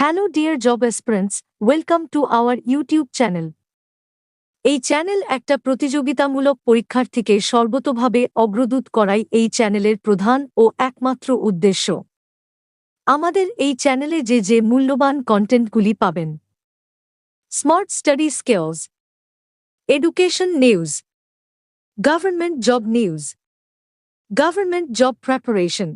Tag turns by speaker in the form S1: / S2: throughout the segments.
S1: Hello dear job aspirants welcome to our YouTube channel এই channel একটা প্রতিযোগিতামূলক পরীক্ষার্থীকে সর্বতোভাবে অগ্রদূত করাই এই চ্যানেলের প্রধান ও একমাত্র উদ্দেশ্য। আমাদের এই চ্যানেলে যে যে মূল্যবান কন্টেন্টগুলি পাবেন। Smart study skills education news government job news government job preparation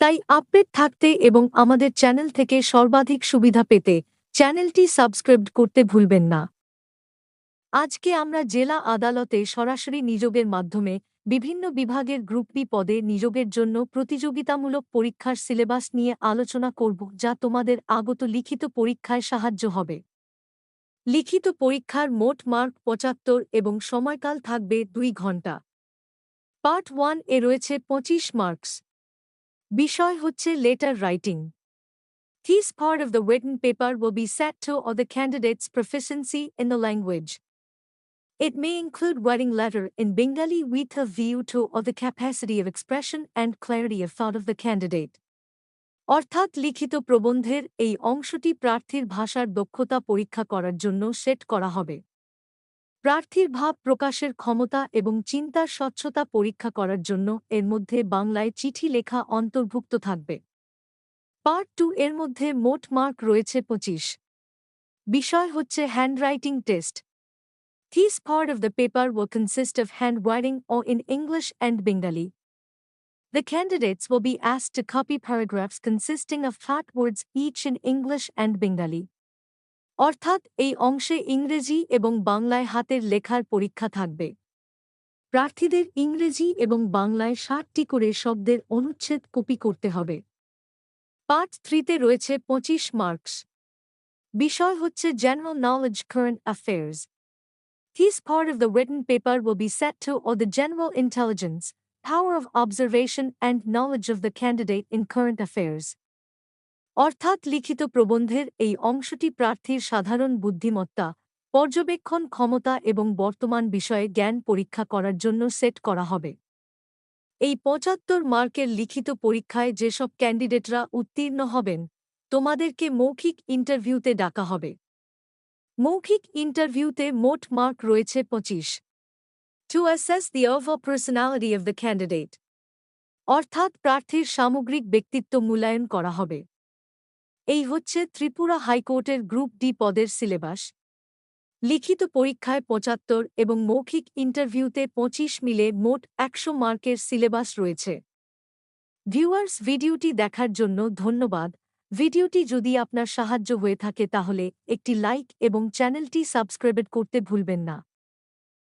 S1: তাই আপডেট থাকতে এবং আমাদের চ্যানেল থেকে সর্বাধিক সুবিধা পেতে চ্যানেলটি সাবস্ক্রাইব করতে ভুলবেন না। আজকে আমরা জেলা আদালতে সরাসরি নিযোগের মাধ্যমে বিভিন্ন বিভাগের গ্রুপ বি পদে নিযোগের জন্য প্রতিযোগিতামূলক পরীক্ষার সিলেবাস নিয়ে আলোচনা করব যা তোমাদের আগত লিখিত পরীক্ষায় সাহায্য হবে। লিখিত পরীক্ষার মোট মার্ক পঁচাত্তর এবং সময়কাল থাকবে দুই ঘণ্টা পার্ট ওয়ান এ রয়েছে পঁচিশ মার্কস। বিষয় হচ্ছে letter writing This part of the written paper will be set to or the candidate's proficiency in the language. It may include writing letter in Bengali with a view to or the capacity of expression and clarity of thought of the candidate. অর্থাৎ লিখিত প্রবন্ধের এই অংশটি প্রার্থীর ভাষার দক্ষতা পরীক্ষা করার জন্য সেট করা হবে প্রার্থীর ভাব প্রকাশের ক্ষমতা এবং চিন্তার স্বচ্ছতা পরীক্ষা করার জন্য এর মধ্যে বাংলায় চিঠি লেখা অন্তর্ভুক্ত থাকবে। পার্ট টু এর মধ্যে মোট মার্ক রয়েছে পঁচিশ। বিষয় হচ্ছে handwriting test this part of the paper will consist of handwriting of in English and Bengali the candidates will be asked copy paragraphs consisting of flat words each in English and Bengali অর্থাৎ এই অংশে ইংরেজি এবং বাংলায় হাতের লেখার পরীক্ষা থাকবে। প্রার্থীদের ইংরেজি এবং বাংলায় ষাটটি করে শব্দের অনুচ্ছেদ কপি করতে হবে। পার্ট থ্রিতে রয়েছে পঁচিশ মার্কস। বিষয় হচ্ছে general knowledge current affairs this for the written paper will be set to a the general intelligence power of observation and knowledge of the candidate in current affairs অর্থাৎ লিখিত প্রবন্ধের এই অংশটি প্রার্থীর সাধারণ বুদ্ধিমত্তা, পর্যবেক্ষণ ক্ষমতা এবং বর্তমান বিষয়ে জ্ঞান পরীক্ষা করার জন্য সেট করা হবে। এই পঁচাত্তর মার্কের লিখিত পরীক্ষায় যেসব ক্যান্ডিডেটরা উত্তীর্ণ হবেন, তোমাদেরকে মৌখিক ইন্টারভিউতে ডাকা হবে। মৌখিক ইন্টারভিউতে মোট মার্ক রয়েছে পঁচিশ। To assess the overall personality of the candidate অর্থাৎ প্রার্থীর সামগ্রিক ব্যক্তিত্ব মূল্যায়ন করা হবে। এই হচ্ছে ত্রিপুরা হাইকোর্টের গ্রুপ ডি পদের সিলেবাস। লিখিত পরীক্ষায় পঁচাত্তর এবং মৌখিক ইন্টারভিউতে পঁচিশ মিলে মোট একশো মার্কের সিলেবাস রয়েছে। ভিউয়ার্স, ভিডিওটি দেখার জন্য ধন্যবাদ। ভিডিওটি যদি আপনার সাহায্য হয়ে থাকে তাহলে একটি লাইক এবং চ্যানেলটি সাবস্ক্রাইব করতে ভুলবেন না।